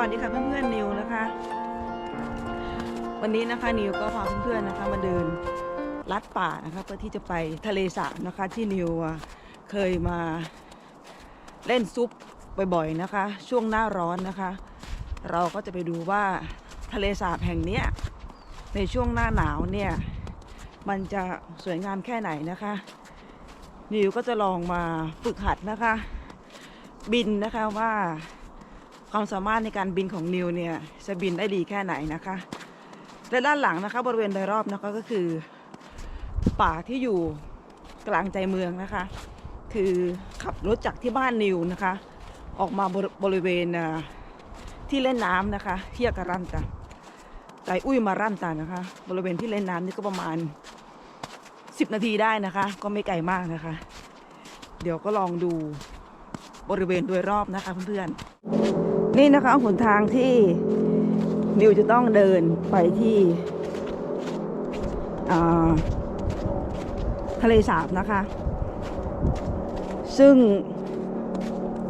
วัสดีค่ะเพื่อนๆนิวนะคะ วันนี้นะคะนิวก็พาเพื่อนๆนะคะ มาเดินลัดป่านะคะเพื่อที่จะไปทะเลสาบนะคะ ที่นิวเคยมาเล่นซุปบ่อยๆนะคะ ช่วงหน้าร้อนนะคะ เราก็จะไปดูว่าทะเลสาบแห่งนี้ในช่วงหน้าหนาวเนี่ยมันจะสวยงามแค่ไหนนะคะนิวก็จะลองมาฝึกหัดนะคะ บินนะคะว่า ความสามารถในการบินของนิวเนี่ยจะบินได้ดีแค่ไหนนะคะ และด้านหลังนะคะบริเวณโดยรอบนะคะก็คือ ป่าที่อยู่กลางใจเมืองนะคะ คือขับรถจากที่บ้านนิวนะคะ ออกมาบริบริเวณที่เล่นน้ำนะคะที่ยาการันตาใจอุ้ยมารันตานะคะ บริเวณที่เล่นน้ำนี่ก็ประมาณ 10 นาทีได้นะคะ ก็ไม่ไกลมากนะคะ เดี๋ยวก็ลองดูบริเวณโดยรอบนะคะเพื่อนๆ นี่นะคะหนทางที่นิวจะต้องเดินไปที่ทะเลสาบนะคะ ซึ่ง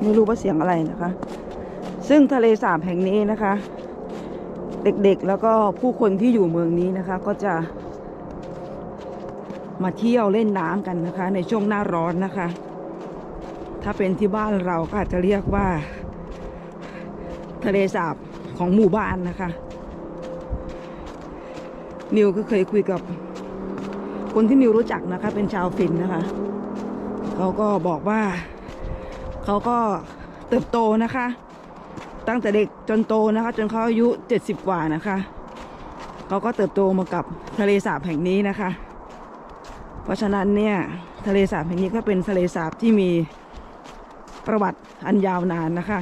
ไม่รู้ว่าเสียงอะไรนะคะ ซึ่งทะเลสาบแห่งนี้นะคะ เด็กๆแล้วก็ผู้คนที่อยู่เมืองนี้นะคะ ก็จะ มาเที่ยวเล่นน้ำกันนะคะ ในช่วงหน้าร้อนนะคะ ถ้าเป็นที่บ้านเราก็อาจจะเรียกว่า ทะเลสาบของหมู่บ้านนะคะ นิวก็เคยคุยกับ คนที่นิวรู้จักนะคะ เป็นชาวฟินนะคะ เขาก็บอกว่า เขาก็เติบโตนะคะ ตั้งแต่เด็กจนโตนะคะ จนเขาอายุ70กว่านะคะ เขาก็เติบโตมากับทะเลสาบแห่งนี้นะคะ เพราะฉะนั้นเนี่ยทะเลสาบแห่งนี้ก็เป็นทะเลสาบที่มีประวัติอันยาวนานนะคะ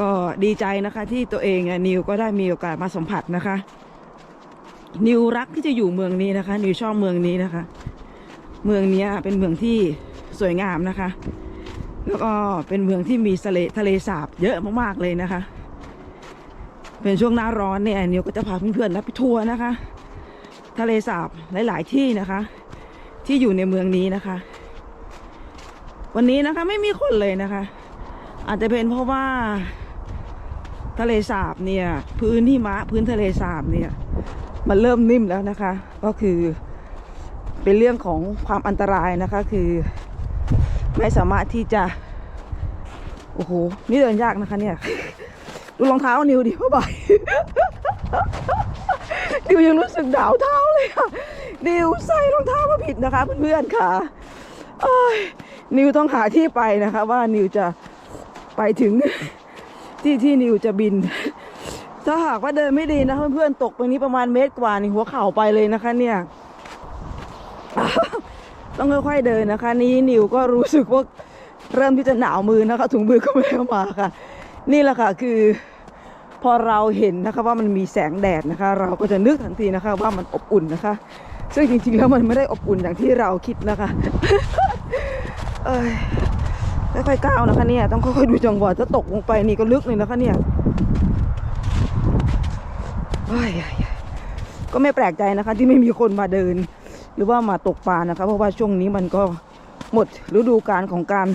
ก็ดีใจนะคะที่ตัวเองนิวก็ได้มีโอกาสมาสัมผัสนะคะ นิวรักที่จะอยู่เมืองนี้นะคะ นิวชอบเมืองนี้นะคะ เมืองนี้เป็นเมืองที่สวยงามนะคะ แล้วก็เป็นเมืองที่มีทะเลทะเลสาบเยอะมากๆเลยนะคะ เป็นช่วงหน้าร้อนเนี่ยนิวก็จะพาเพื่อนๆนะไปทัวร์นะคะ ทะเลสาบหลาย ๆ ที่นะคะ ที่อยู่ในเมืองนี้นะคะ วันนี้นะคะไม่มีคนเลยนะคะ อาจจะเป็นเพราะว่า ทะเลสาบเนี่ย พื้นที่มะพื้นทะเลสาบเนี่ย มันเริ่มนิ่มแล้วนะคะ ก็คือเป็นเรื่องของความอันตรายนะคะ คือไม่สามารถที่จะ โอ้โห นี่เดินยากนะคะเนี่ย ดูรองเท้านิวดิพ่อบ่ายดิวยังรู้สึกดาวเท้าเลยค่ะดิวใส่รองเท้ามาผิดนะคะ เพื่อนๆค่ะนิวต้องหาที่ไปนะคะ ว่านิวจะไปถึง ที่ที่นิวจะบิน ถ้าหากว่าเดินไม่ดีนะเพื่อนๆตกไปนี้ประมาณเมตรกว่านี่หัวเข่าไปเลยนะคะ เนี่ย ต้องค่อยๆเดินนะคะ นี้นิวก็รู้สึกว่าเริ่มที่จะหนาวมือนะคะถุงมือก็ไม่ได้ามาค่ะ นี่แหละค่ะคือ พอเราเห็นนะคะว่ามันมีแสงแดดนะคะ เราก็จะนึกทันทีนะคะ ว่ามันอบอุ่นนะคะ ซึ่งจริงๆแล้วมันไม่ได้อบอุ่นอย่างที่เราคิดนะคะ เอ้ย ค่อยๆก้าวนะคะเนี่ยต้องค่อยๆดูจังหวะถ้าตกลงไปนี่ก็ลึกเลยนะคะเนี่ยเอ้ยก็ไม่แปลกใจนะคะ ที่ไม่มีคนมาเดิน หรือว่ามาตกปลานะคะ เพราะว่าช่วงนี้มันก็หมดฤดูกาลของการ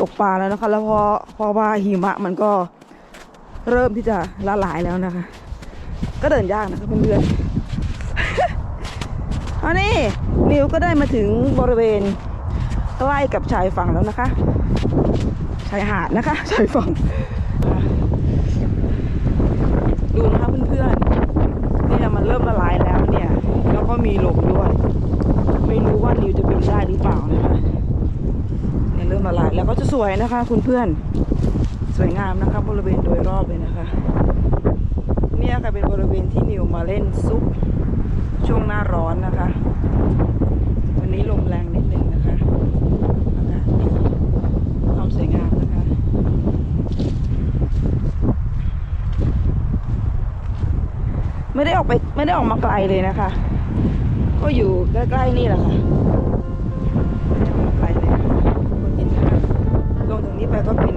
ตกปลาแล้วนะคะ แล้วพอพอว่าหิมะมันก็เริ่มที่จะละลายแล้วนะคะ ก็เดินยากนะคะเพื่อนๆอันนี้นิวก็ได้มาถึงบริเวณ ใกล้กับชายฝั่งแล้วนะคะ ชายหาดนะคะ ชายฝั่ง ดูนะคะเพื่อนๆเนี่ยมันเริ่มละลายแล้วเนี่ย แล้วก็มีลมด้วย ไม่รู้ว่านิวจะบินได้หรือเปล่านะคะเนี่ยเริ่มละลายแล้วก็จะสวยนะคะ คุณเพื่อนสวยงามนะคะบริเวณโดยรอบเลยนะคะเนี่ยค่ะเป็นบริเวณที่นิวมาเล่นซุปช่วงหน้าร้อนนะคะ วันนี้ลมแรงนิดนึงนะคะอากาศดีความสวยงามนะคะ ไม่ได้ออกไปไม่ได้ออกมาไกลเลยนะคะ ก็อยู่ใกล้ๆนี่แหละค่ะไม่ได้ออกมาไกลเลยคนินนะคะลงตรงนี้ไปก็เป็น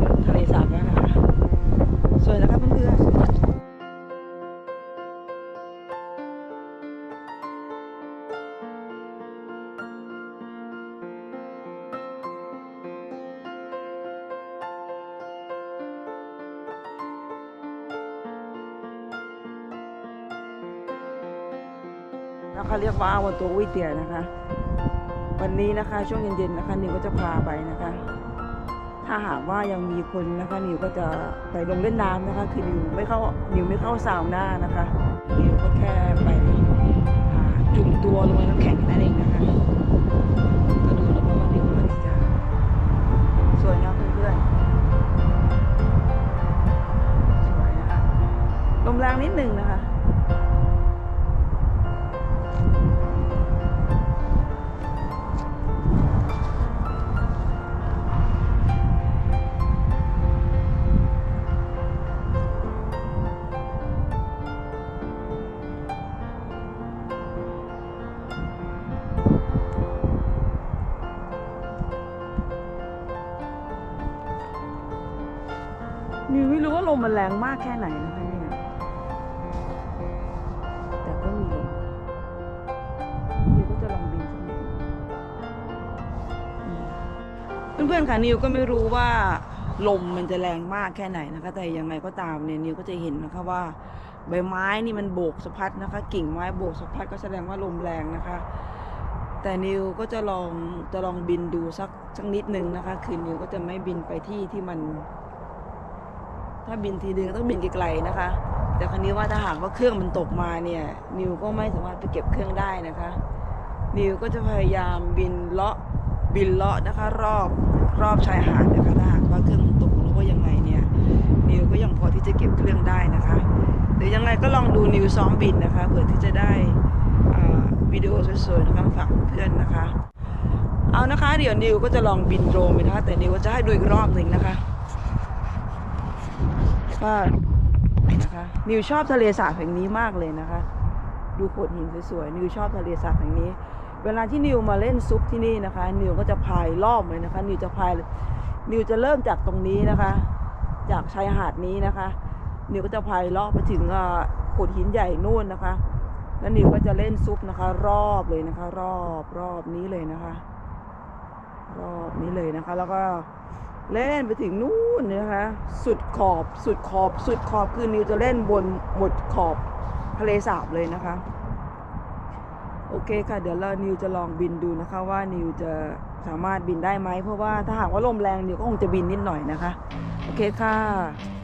แล้วเรียกว่าวันตัววิเตียนะคะ วันนี้นะคะช่วงเย็นๆนะคะนิวก็จะพาไปนะคะ ถ้าหากว่ายังมีคนนะคะนิวก็จะไปลงเล่นน้ำนะคะ คือนิวไม่เข้านิวไม่เข้าซาวน่านะคะนิวก็แค่ไปจุ่มตัวลงในน้ำแข็งนั่นเอง นิวไม่รู้ว่าลมมันแรงมากแค่ไหนนะคะเนี่ย แต่ก็มีลมนิวก็จะลองบินสักนิดเพื่อนๆค่ะนิวก็ไม่รู้ว่าลมมันจะแรงมากแค่ไหนนะคะ แต่ยังไงก็ตามเนี่ยนิวก็จะเห็นนะคะว่าใบไม้นี่มันโบกสะพัดนะคะ กิ่งไม้โบกสะพัดก็แสดงว่าลมแรงนะคะ แต่นิวก็จะลองจะลองบินดูสักสักนิดนึงนะคะ คือนิวก็จะไม่บินไปที่ที่มัน ถ้าบินทีนึงต้องบินไกลๆนะคะ แต่ครั้นี้ว่าถ้าหากว่าเครื่องมันตกมาเนี่ย นิวก็ไม่สามารถไปเก็บเครื่องได้นะคะ นิวก็จะพยายามบินเลาะบินเลาะนะคะ รอบรอบชายหาดนะคะถ้าหากว่าเครื่องมันตกหรือว่ายังไงเนี่ย นิวก็ยังพอที่จะเก็บเครื่องได้นะคะ หรือยังไงก็ลองดูนิวซ้อมบินนะคะเผื่อที่จะได้วิดีโอสวยๆนะคะฝากเพื่อนนะคะ เอานะคะ เดี๋ยวนิวก็จะลองบินโดรนไปนะคะแต่นิวก็จะให้ดูอีกรอบหนึ่งนะคะ ก็นะคะนิวชอบทะเลสาบแห่งนี้มากเลยนะคะ ดูโขดหินสวยๆนิวชอบทะเลสาบแห่งนี้ เวลาที่นิวมาเล่นซุปที่นี่นะคะ นิวก็จะพายรอบเลยนะคะ นิวจะพายนิวจะเริ่มจากตรงนี้นะคะ จากชายหาดนี้นะคะ นิวก็จะพายรอบไปถึงโขดหินใหญ่นู่นนะคะ แล้วนิวก็จะเล่นซุปนะคะ รอบเลยนะคะ รอบรอบนี้เลยนะคะ รอบนี้เลยนะคะ แล้วก็ เล่นไปถึงนู่นนะคะ สุดขอบสุดขอบ สุดขอบคือนิวจะเล่นบนหมดขอบทะเลสาบเลยนะคะ โอเคค่ะ เดี๋ยวเรานิวจะลองบินดูนะคะว่านิวจะสามารถบินได้ไหมเพราะว่าถ้าหากว่าลมแรงนิวก็คงจะบินนิดหน่อยนะคะ โอเคค่ะ